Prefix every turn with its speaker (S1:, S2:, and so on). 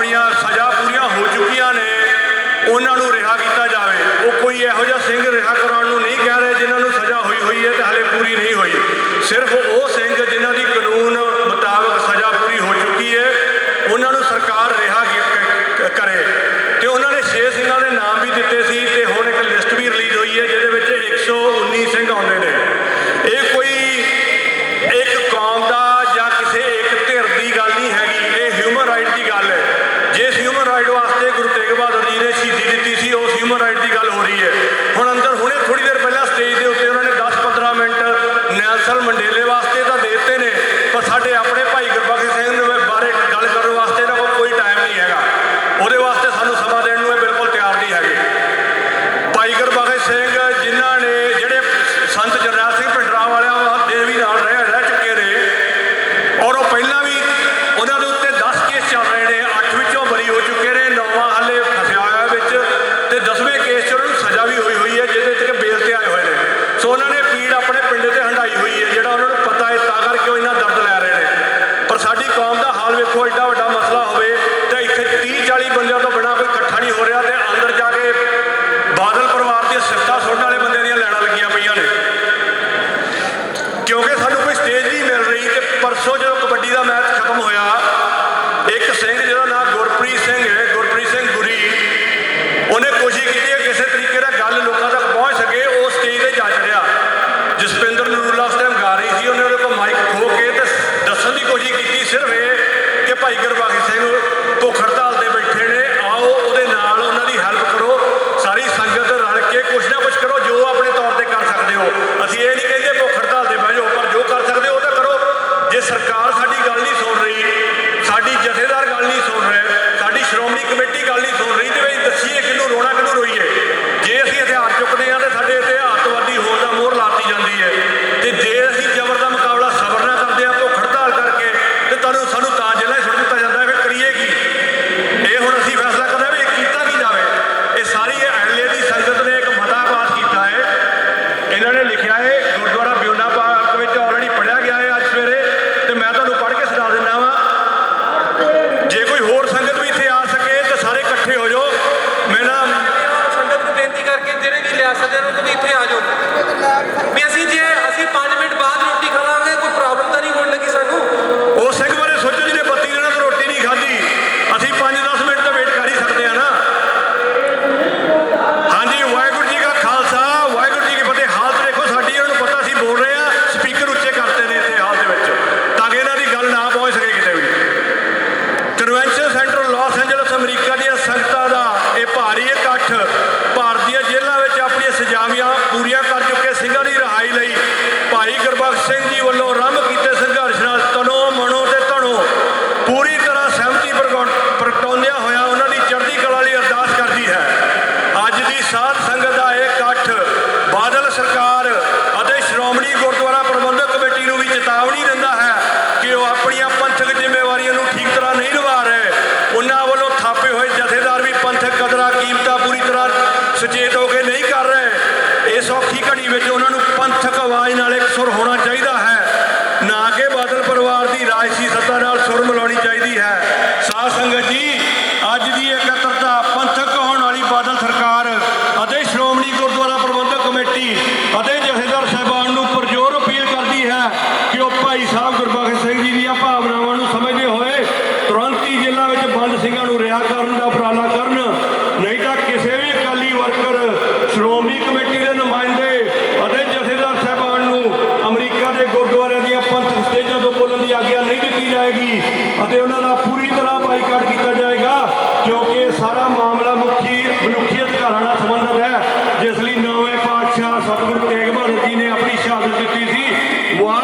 S1: ਆਪਣੀਆਂ ਸਜ਼ਾ ਪੂਰੀਆਂ ਹੋ ਚੁੱਕੀਆਂ ਨੇ, ਉਹਨਾਂ ਨੂੰ ਰਿਹਾ ਕੀਤਾ ਜਾਵੇ। ਉਹ ਕੋਈ ਇਹੋ ਜਿਹਾ ਸਿੰਘ ਰਿਹਾ ਕਰਾਉਣ ਨੂੰ ਨਹੀਂ ਕਹਿ ਰਹੇ, ਜਿਨ੍ਹਾਂ ਨੂੰ ਸਜ਼ਾ ਹੋਈ ਹੋਈ ਹੈ ਤੇ ਹਲੇ ਪੂਰੀ ਨਹੀਂ ਹੋਈ। ਸਿਰਫ ਉਹ ਸਿੰਘ ਜਿਨ੍ਹਾਂ ਦੀ ਕਾਨੂੰਨ ਮੁਤਾਬਕ ਸਜ਼ਾ ਪੂਰੀ ਹੋ ਚੁੱਕੀ ਹੈ, ਉਹਨਾਂ ਨੂੰ ਸਰਕਾਰ ਰਿਹਾ ਕਰੇ। ਤੇ ਉਹਨਾਂ ਨੇ ਛੇ ਸਿੰਘਾਂ ਦੇ ਨਾਮ ਵੀ ਦਿੱਤੇ ਸੀ। ਨੈਲਸਨ ਮੰਡੇਲੇ ਵਾਸਤੇ ਤਾਂ ਦੇਤੇ ਨੇ, ਪਰ ਸਾਡੇ ਆਪਣੇ ਭਾਈ ਗੁਰਬਖਸ਼ ਸਿੰਘ ਦੇ ਬਾਰੇ ਗੱਲ ਕਰਨ ਵਾਸਤੇ ਨਾ ਕੋਈ ਟਾਈਮ ਨਹੀਂ ਹੈਗਾ। ਉਹਦੇ ਵਾਸਤੇ ਸਾਨੂੰ ਸਮਾਂ ਦੇਣ ਨੂੰ ਇਹ ਬਿਲਕੁਲ ਤਿਆਰ ਨਹੀਂ ਹੈਗੇ। ਭਾਈ ਗੁਰਬਖਸ਼ ਸਿੰਘ ਜਿਨ੍ਹਾਂ ਨੇ ਜਿਹੜੇ ਸੰਤ ਜਰਨੈਲ ਸਿੰਘ ਪਿੰਡਰਾ ਵਾਲਿਆਂ ਦੇ ਵੀ ਨਾਲ ਰਹਿ ਰਹਿ ਚੁੱਕੇ ਨੇ, ਔਰ ਉਹ ਪਹਿਲਾਂ ਵੀ ਉਹਨਾਂ ਨੂੰ ਕਿਉਂਕਿ ਸਾਨੂੰ ਕੋਈ ਸਟੇਜ ਨਹੀਂ ਮਿਲ ਰਹੀ ਤੇ ਪਰਸੋਂ ਜਦੋਂ ਕਬੱਡੀ ਦਾ ਮੈਚ ਖਤਮ ਹੋਇਆ, ਇੱਕ ਸਿੰਘ ਜਿਹਦਾ ਨਾਮ ਗੁਰਪ੍ਰੀਤ ਸਿੰਘ ਹੈ, ਗੁਰਪ੍ਰੀਤ ਸਿੰਘ ਗੁਰੀ, ਉਹਨੇ ਕੋਸ਼ਿਸ਼ ਕੀਤੀ ਹੈ ਕਿਸੇ ਤਰੀਕੇ ਨਾਲ ਗੱਲ ਲੋਕਾਂ ਤੱਕ ਪਹੁੰਚ ਸਕੇ, ਉਹ ਸਟੇਜ ਤੇ ਜਾ ਚੜਿਆ। ਜਸਪਿੰਦਰ ਨੂਰੁੱਲਾ ਉਸ ਟਾਈਮ ਗਾ ਰਹੀ ਸੀ, ਉਹਨੇ ਉਹਦੇ ਕੋਲ ਮਾਈਕ ਖੋਹ ਕੇ ਤੇ ਦੱਸਣ ਦੀ ਕੋਸ਼ਿਸ਼ ਕੀਤੀ ਸਿਰਫ ਇਹ ਕਿ ਭਾਈ ਗੁਰਬਾਖਸ਼ ਸਿੰਘ ਸਿੰਘਾਂ ਦੀ ਰਿਹਾਈ ਲਈ ਭਾਈ ਗੁਰਬਖਸ਼ ਸਿੰਘ ਜੀ ਵੱਲੋਂ ਆਰੰਭ ਕੀਤੇ ਸੰਘਰਸ਼ ਨਾਲ ਤਨੋ ਮਨੋ ਤੇ ਧਨੋ ਪੂਰੀ ਤਰ੍ਹਾਂ ਸਹਿਮਤੀ ਪ੍ਰਗਟ- ਪ੍ਰਗਟਾਉਂਦਿਆਂ ਹੋਇਆ ਉਹਨਾਂ ਦੀ ਚੜ੍ਹਦੀ ਕਲਾ ਲਈ ਅਰਦਾਸ ਕਰਦੀ ਹੈ। ਅੱਜ ਦੀ ਸਾਧ ਸੰਗਤ ਦਾ ਇਹ ਇਕੱਠ ਬਾਦਲ ਸਰਕਾਰ ਅਤੇ ਸ਼੍ਰੋਮਣੀ ਗੁਰਦੁਆਰਾ ਪ੍ਰਬੰਧਕ ਕਮੇਟੀ ਨੂੰ ਵੀ ਚੇਤਾਵਨੀ ਦਿੰਦਾ ਹੈ ਕਿ ਉਹ ਆਪਣੀਆਂ ਪੰਥਕ ਜ਼ਿੰਮੇਵਾਰੀਆਂ ਨੂੰ ਠੀਕ ਤਰ੍ਹਾਂ ਨਹੀਂ ਨਿਭਾ ਰਹੇ ਉਹਨਾਂ ਵੱਲੋਂ ਥਾਪੇ ਹੋਏ ਜਥੇਦਾਰ ਵੀ ਪੰਥਕ ਕਦਰਾਂ ਕੀਮਤਾਂ ਪੂਰੀ ਤਰ੍ਹਾਂ ਸੁਚੇਤ ਹੋ ਕੇ ਨਹੀਂ ਕਰ ਰਹੇ ਇਸ ਔਖੀ ਘੜੀ ਵਿੱਚ ਉਹਨਾਂ ਨੂੰ ਪੰਥਕ ਆਵਾਜ਼ ਨਾਲ ਇੱਕ ਸੁਰ ਹੋਣਾ ਚਾਹੀਦਾ ਹੈ। ਨਾ ਕਿ ਬਾਦਲ ਪਰਿਵਾਰ ਦੀ ਰਾਜਸੀ ਸੱਤਾ ਨਾਲ ਸੁਰ ਮਿਲਾਉਣੀ ਚਾਹੀਦੀ ਹੈ। ਸਾਧ ਸੰਗਤ ਜੀ ਦਿੱਤੀ ਜਾਏਗੀ ਅਤੇ ਉਹਨਾਂ ਦਾ ਪੂਰੀ ਤਰ੍ਹਾਂ ਬਾਈਕਾਟ ਕੀਤਾ ਜਾਏਗਾ, ਕਿਉਂਕਿ ਇਹ ਸਾਰਾ ਮਾਮਲਾ ਮੁਖੀ, ਮਨੁੱਖੀ ਅਧਿਕਾਰਾਂ ਨਾਲ ਸੰਬੰਧਿਤ ਹੈ। ਜਿਸ ਲਈ ਨਵੇਂ ਪਾਤਸ਼ਾਹ ਸਤਿਗੁਰੂ ਤੇਗ ਬਹਾਦਰ ਜੀ ਨੇ ਆਪਣੀ ਸ਼ਹਾਦਤ ਦਿੱਤੀ ਸੀ। ਮੁਆ